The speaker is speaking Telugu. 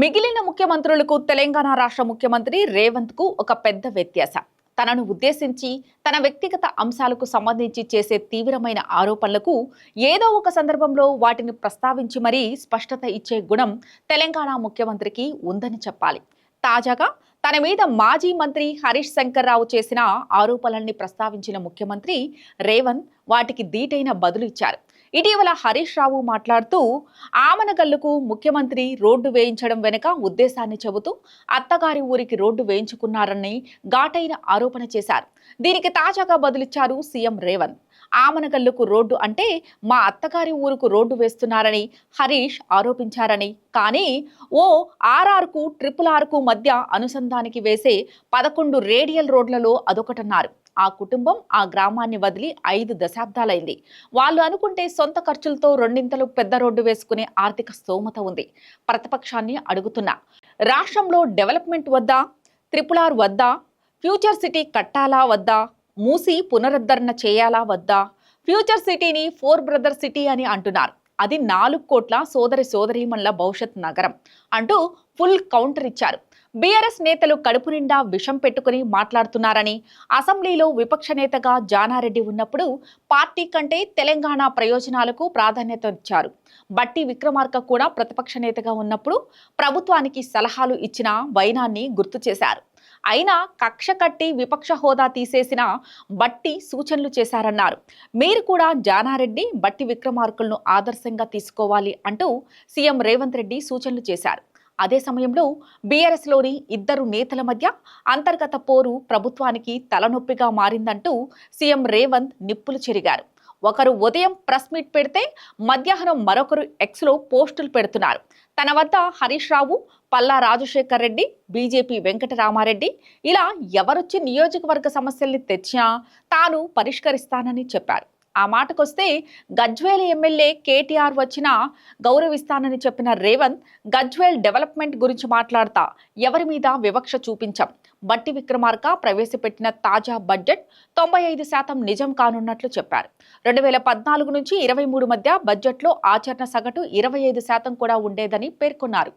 మిగిలిన ముఖ్యమంత్రులకు తెలంగాణ రాష్ట్ర ముఖ్యమంత్రి రేవంత్కు ఒక పెద్ద వ్యత్యాసం. తనను ఉద్దేశించి తన వ్యక్తిగత అంశాలకు సంబంధించి చేసే తీవ్రమైన ఆరోపణలకు ఏదో ఒక సందర్భంలో వాటిని ప్రస్తావించి మరీ స్పష్టత ఇచ్చే గుణం తెలంగాణ ముఖ్యమంత్రికి ఉందని చెప్పాలి. తాజాగా తన మీద మాజీ మంత్రి హరీష్ శంకర్ రావు చేసిన ఆరోపణల్ని ప్రస్తావించిన ముఖ్యమంత్రి రేవంత్ వాటికి ధీటైన బదులు ఇచ్చారు. ఇటీవల హరీష్ రావు మాట్లాడుతూ ఆమనగల్లుకు ముఖ్యమంత్రి రోడ్డు వేయించడం వెనుక ఉద్దేశాన్ని చెబుతూ అత్తగారి ఊరికి రోడ్డు వేయించుకున్నారని ఘాటైన ఆరోపణ చేశారు. దీనికి తాజాగా బదులిచ్చారు సీఎం రేవంత్. ఆమనగల్లుకు రోడ్డు అంటే మా అత్తగారి ఊరుకు రోడ్డు వేస్తున్నారని హరీష్ ఆరోపించారని. కానీ ఓ ఆర్ఆర్కు ట్రిపుల్ ఆర్కు మధ్య అనుసంధానికి వేసే పదకొండు రేడియల్ రోడ్లలో అదొకటన్నారు. ఆ కుటుంబం ఆ గ్రామాన్ని వదిలి ఐదు దశాబ్దాలైంది. వాళ్ళు అనుకుంటే సొంత ఖర్చులతో రెండింతలు పెద్ద రోడ్డు వేసుకునే ఆర్థిక స్తోమత ఉంది. ప్రతిపక్షాన్ని అడుగుతున్నా. రాష్ట్రంలో డెవలప్మెంట్ వద్దా? త్రిపుల్ ఆర్ వద్దా? ఫ్యూచర్ సిటీ కట్టాలా వద్దా? మూసి పునరుద్ధరణ చేయాలా వద్దా? ఫ్యూచర్ సిటీని ఫోర్ బ్రదర్ సిటీ అని అంటున్నారు. అది నాలుగు కోట్ల సోదరి సోదరీమణుల భవిష్యత్ నగరం అంటూ ఫుల్ కౌంటర్ ఇచ్చారు. బీఆర్ఎస్ నేతలు కడుపు నిండా విషం పెట్టుకుని మాట్లాడుతున్నారని అసెంబ్లీలో విపక్ష నేతగా జానారెడ్డి ఉన్నప్పుడు పార్టీ కంటే తెలంగాణ ప్రయోజనాలకు ప్రాధాన్యత ఇచ్చారు. బట్టి విక్రమార్క కూడా ప్రతిపక్ష నేతగా ఉన్నప్పుడు ప్రభుత్వానికి సలహాలు ఇచ్చిన వైనాన్ని గుర్తు చేశారు. అయినా కక్ష కట్టి విపక్ష హోదా తీసేసిన బట్టి సూచనలు చేశారన్నారు. మీరు కూడా జానారెడ్డి బట్టి విక్రమార్కులను ఆదర్శంగా తీసుకోవాలి అంటూ సీఎం రేవంత్ రెడ్డి సూచనలు చేశారు. అదే సమయంలో బీఆర్ఎస్లోని ఇద్దరు నేతల మధ్య అంతర్గత పోరు ప్రభుత్వానికి తలనొప్పిగా మారిందంటూ సీఎం రేవంత్ నిప్పులు చెరిగారు. ఒకరు ఉదయం ప్రెస్ మీట్ పెడితే మధ్యాహ్నం మరొకరు ఎక్స్లో పోస్టులు పెడుతున్నారు. తన వద్ద హరీష్ రావు పల్లా రాజశేఖర్ రెడ్డి బీజేపీ వెంకటరామారెడ్డి. ఇలా ఎవరొచ్చి నియోజకవర్గ సమస్యల్ని తెచ్చినా తాను పరిష్కరిస్తానని చెప్పారు. ఆ మాటకొస్తే గజ్వేల్ ఎమ్మెల్యే కేటీఆర్ వచ్చినా గౌరవిస్తానని చెప్పిన రేవంత్ గజ్వేల్ డెవలప్మెంట్ గురించి మాట్లాడతా ఎవరి మీద వివక్ష చూపించాం? బట్టి విక్రమార్క ప్రవేశపెట్టిన తాజా బడ్జెట్ తొంభై ఐదు శాతం నిజం కానున్నట్లు చెప్పారు. రెండు వేల పద్నాలుగు నుంచి ఇరవై మూడు మధ్య బడ్జెట్లో ఆచరణ సగటు ఇరవై ఐదు శాతం కూడా ఉండేదని పేర్కొన్నారు.